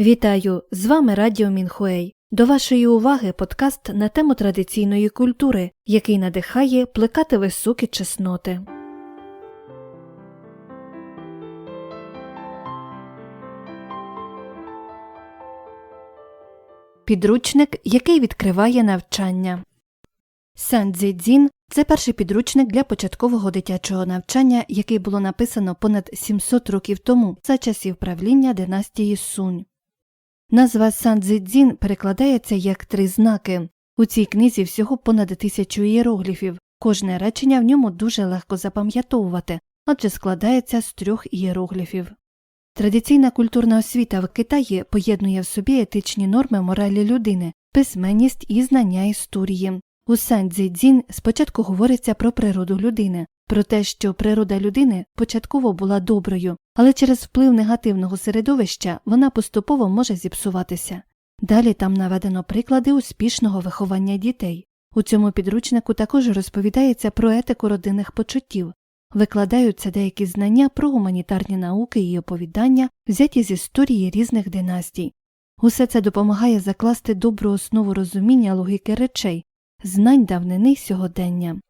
Вітаю! З вами Радіо Мінхуей. До вашої уваги подкаст на тему традиційної культури, який надихає плекати високі чесноти. Підручник, який відкриває навчання. Сандзідзін – це перший підручник для початкового дитячого навчання, який було написано понад 700 років тому за часів правління династії Сунь. Назва Сандзідзін перекладається як три знаки. У цій книзі всього понад тисячу ієрогліфів. Кожне речення в ньому дуже легко запам'ятовувати, адже складається з трьох ієрогліфів. Традиційна культурна освіта в Китаї поєднує в собі етичні норми моралі людини, письменність і знання історії. У Сандзідзін спочатку говориться про природу людини, про те, що природа людини початково була доброю, але через вплив негативного середовища вона поступово може зіпсуватися. Далі там наведено приклади успішного виховання дітей. У цьому підручнику також розповідається про етику родинних почуттів, викладаються деякі знання про гуманітарні науки і оповідання, взяті з історії різних династій. Усе це допомагає закласти добру основу розуміння логіки речей, знань давнини сьогодення.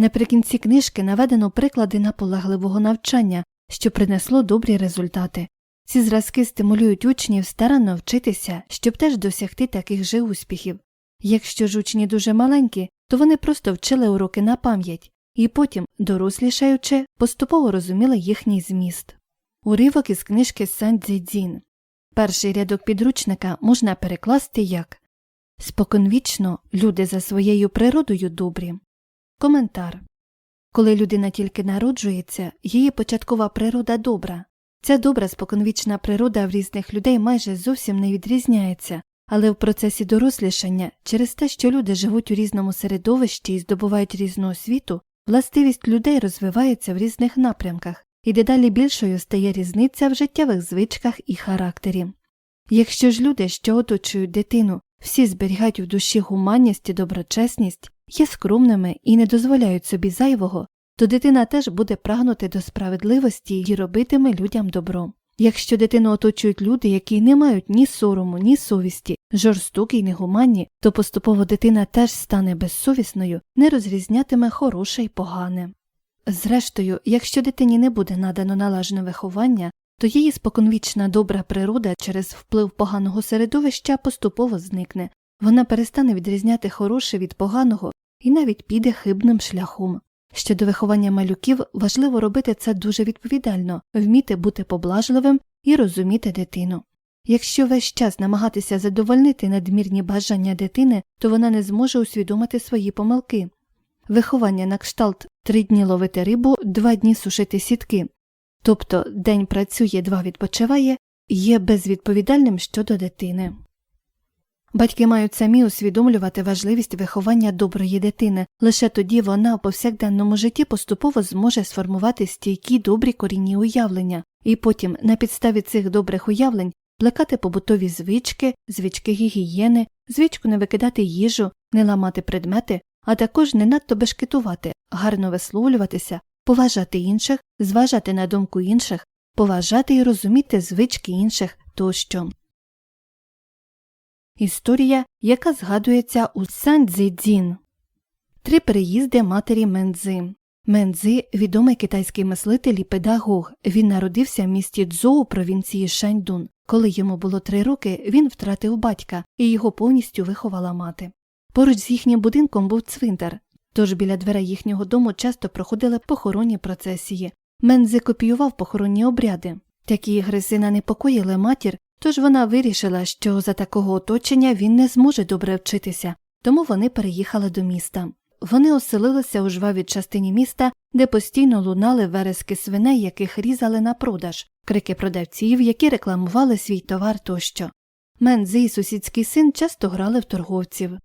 Наприкінці книжки наведено приклади наполегливого навчання, що принесло добрі результати. Ці зразки стимулюють учнів старанно вчитися, щоб теж досягти таких же успіхів. Якщо ж учні дуже маленькі, то вони просто вчили уроки на пам'ять і потім, дорослішаючи, поступово розуміли їхній зміст. Уривок із книжки Сандзідзін. Перший рядок підручника можна перекласти як Споконвічно люди за своєю природою добрі. Коментар Коли людина тільки народжується, її початкова природа добра. Ця добра споконвічна природа в різних людей майже зовсім не відрізняється, але в процесі дорослішання, через те, що люди живуть у різному середовищі і здобувають різну освіту, властивість людей розвивається в різних напрямках, і дедалі більшою стає різниця в життєвих звичках і характері. Якщо ж люди, що оточують дитину, всі зберігають в душі гуманність і доброчесність, є скромними і не дозволяють собі зайвого, то дитина теж буде прагнути до справедливості і робитиме людям добро. Якщо дитину оточують люди, які не мають ні сорому, ні совісті, жорстокі й негуманні, то поступово дитина теж стане безсовісною, не розрізнятиме хороше й погане. Зрештою, якщо дитині не буде надано належне виховання, то її споконвічна добра природа через вплив поганого середовища поступово зникне, вона перестане відрізняти хороше від поганого і навіть піде хибним шляхом. Щодо виховання малюків важливо робити це дуже відповідально, вміти бути поблажливим і розуміти дитину. Якщо весь час намагатися задовольнити надмірні бажання дитини, то вона не зможе усвідомити свої помилки. Виховання на кшталт три дні ловити рибу, два дні сушити сітки, тобто день працює, два відпочиває, є безвідповідальним щодо дитини. Батьки мають самі усвідомлювати важливість виховання доброї дитини, лише тоді вона у повсякденному житті поступово зможе сформувати стійкі добрі корінні уявлення, і потім на підставі цих добрих уявлень плекати побутові звички, звички гігієни, звичку не викидати їжу, не ламати предмети, а також не надто бешкетувати, гарно висловлюватися, поважати інших, зважати на думку інших, поважати і розуміти звички інших тощо. Історія, яка згадується у Сандзідзін. Три переїзди матері Мензи. Мензи відомий китайський мислитель і педагог. Він народився в місті Цзоу провінції Шаньдун. Коли йому було три роки, він втратив батька, і його повністю виховала мати. Поруч з їхнім будинком був цвинтар, тож біля дверей їхнього дому часто проходили похоронні процесії. Мензи копіював похоронні обряди. Такі ігри сина непокоїли матір, Тож вона вирішила, що за такого оточення він не зможе добре вчитися, тому вони переїхали до міста. Вони оселилися у жвавій частині міста, де постійно лунали верески свиней, яких різали на продаж, крики продавців, які рекламували свій товар тощо. Мензи і сусідський син часто грали в торговців.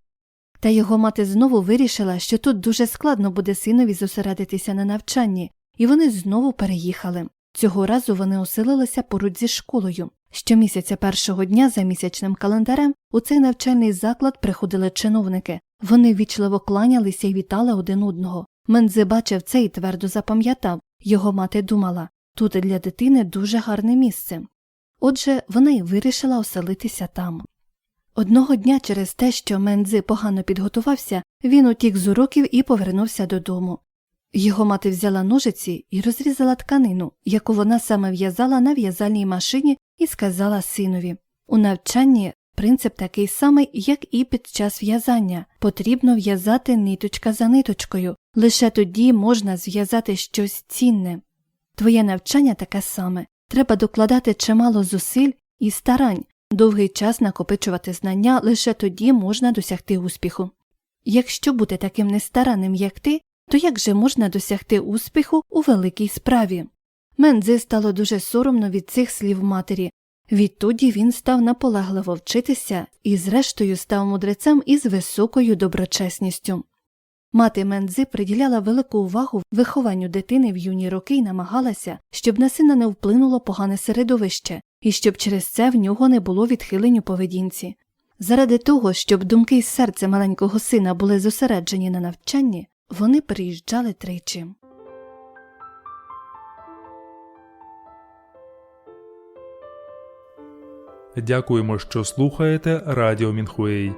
Та його мати знову вирішила, що тут дуже складно буде синові зосередитися на навчанні, і вони знову переїхали. Цього разу вони оселилися поруч зі школою. Щомісяця першого дня за місячним календарем у цей навчальний заклад приходили чиновники. Вони вічливо кланялися і вітали один одного. Мензи бачив це і твердо запам'ятав. Його мати думала тут для дитини дуже гарне місце. Отже, вона й вирішила оселитися там. Одного дня через те, що Мендзи погано підготувався, він утік з уроків і повернувся додому. Його мати взяла ножиці і розрізала тканину, яку вона саме в'язала на в'язальній машині, і сказала синові У навчанні принцип такий самий, як і під час в'язання. Потрібно в'язати ниточка за ниточкою, лише тоді можна зв'язати щось цінне. Твоє навчання таке саме. Треба докладати чимало зусиль і старань, довгий час накопичувати знання, лише тоді можна досягти успіху. Якщо бути таким нестаранним, як ти, то як же можна досягти успіху у великій справі? Мендзи стало дуже соромно від цих слів матері. Відтоді він став наполегливо вчитися і, зрештою, став мудрецем із високою доброчесністю. Мати Мендзи приділяла велику увагу вихованню дитини в юні роки і намагалася, щоб на сина не вплинуло погане середовище, і щоб через це в нього не було відхилень у поведінці. Заради того, щоб думки й серце маленького сина були зосереджені на навчанні, вони приїжджали тричі. Дякуємо, що слухаєте Радіо Мінхуей.